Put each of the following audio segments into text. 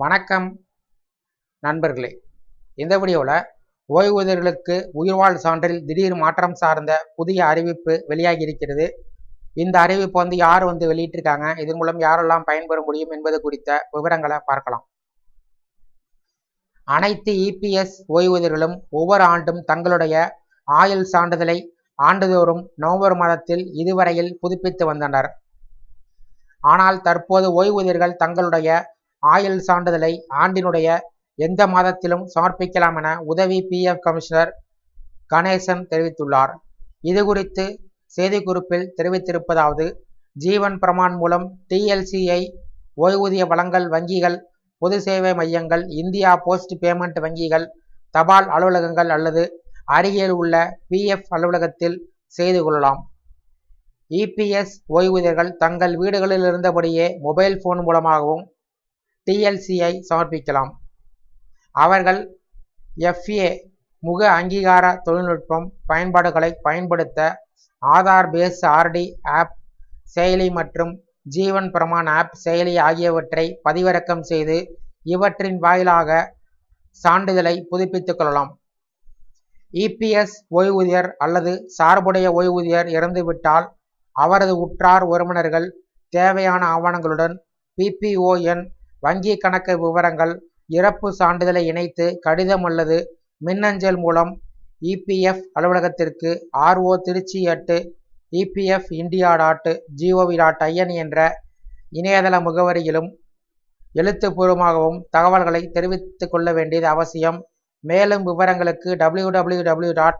வணக்கம் நண்பர்களே. இந்த வீடியோவில் ஓய்வூதியர்களுக்கு உயிர்வாழ் சான்றில் திடீர் மாற்றம் சார்ந்த புதிய அறிவிப்பு வெளியாகி இருக்கிறது. இந்த அறிவிப்பு வந்து யார் வந்து வெளியிட்டிருக்காங்க இதன் மூலம் யாரெல்லாம் பயன்பெற முடியும் என்பது குறித்த விவரங்களை பார்க்கலாம். அனைத்து இபிஎஸ் ஓய்வூதியர்களும் ஒவ்வொரு ஆண்டும் தங்களுடைய ஆயுள் சான்றிதழை ஆண்டுதோறும் நவம்பர் மாதத்தில் இதுவரையில் புதுப்பித்து வந்தனர். ஆனால் தற்போது ஓய்வூதியர்கள் தங்களுடைய ஆயுள் சான்றிதழை ஆண்டினுடைய எந்த மாதத்திலும் சமர்ப்பிக்கலாம் என உதவி பிஎஃப் கமிஷனர் கணேசன் தெரிவித்துள்ளார். இது குறித்து செய்திக்குறிப்பில் தெரிவித்திருப்பதாவது ஜீவன் பிரமான் மூலம் டிஎல்சிஐ ஓய்வூதிய வழங்கல் வங்கிகள் பொது சேவை மையங்கள் இந்தியா போஸ்ட் பேமெண்ட் வங்கிகள் தபால் அலுவலகங்கள் அல்லது அருகில் உள்ள பிஎஃப் அலுவலகத்தில் செய்து கொள்ளலாம். இபிஎஸ் ஓய்வூதியர்கள் தங்கள் வீடுகளில் இருந்தபடியே மொபைல் போன் மூலமாகவும் டிஎல்சியை சமர்ப்பிக்கலாம். அவர்கள் எஃப்ஏ முக அங்கீகார தொழில்நுட்பம் பயன்பாடுகளை பயன்படுத்த ஆதார் பேஸ் ஆர்டி ஆப் செயலி மற்றும் ஜீவன் பிரமான் ஆப் செயலி ஆகியவற்றை பதிவிறக்கம் செய்து இவற்றின் வாயிலாக சான்றிதழை புதுப்பித்துக் கொள்ளலாம். இபிஎஸ் ஓய்வூதியர் அல்லது சார்புடைய ஓய்வூதியர் இறந்துவிட்டால் அவரது உற்றார் உறவினர்கள் தேவையான ஆவணங்களுடன் பிபிஓஎன் வங்கி கணக்கு விவரங்கள் இறப்பு சான்றிதழை இணைத்து கடிதம் அல்லது மின்னஞ்சல் மூலம் இபிஎஃப் அலுவலகத்திற்கு RO Tiruchi at EPF India dot G O V dot I N என்ற இணையதள முகவரியிலும் எழுத்துப்பூர்வமாகவும் தகவல்களை தெரிவித்துக் கொள்ள வேண்டியது அவசியம். மேலும் விவரங்களுக்கு W W W dot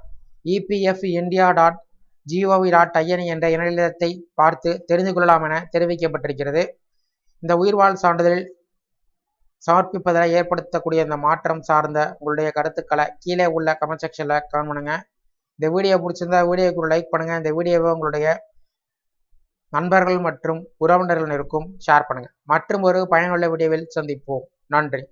EPF India dot G O V dot I N என்ற இணையதளத்தை பார்த்து தெரிந்து கொள்ளலாம் என தெரிவிக்கப்பட்டிருக்கிறது. இந்த உயிர்வாழ் சான்றிதழில் சமர்ப்பிப்பதில் ஏற்படுத்தக்கூடிய இந்த மாற்றம் சார்ந்த உங்களுடைய கருத்துக்களை கீழே உள்ள கமெண்ட் செக்ஷனில் கமெண்ட் பண்ணுங்க. இந்த வீடியோ பிடிச்சிருந்தா வீடியோக்கு ஒரு லைக் பண்ணுங்கள் இந்த வீடியோவை உங்களுடைய நண்பர்கள் மற்றும் உறவினர்களுக்கும் ஷேர் பண்ணுங்கள் மற்றும் ஒரு பயனுள்ள வீடியோவில் சந்திப்போம். நன்றி.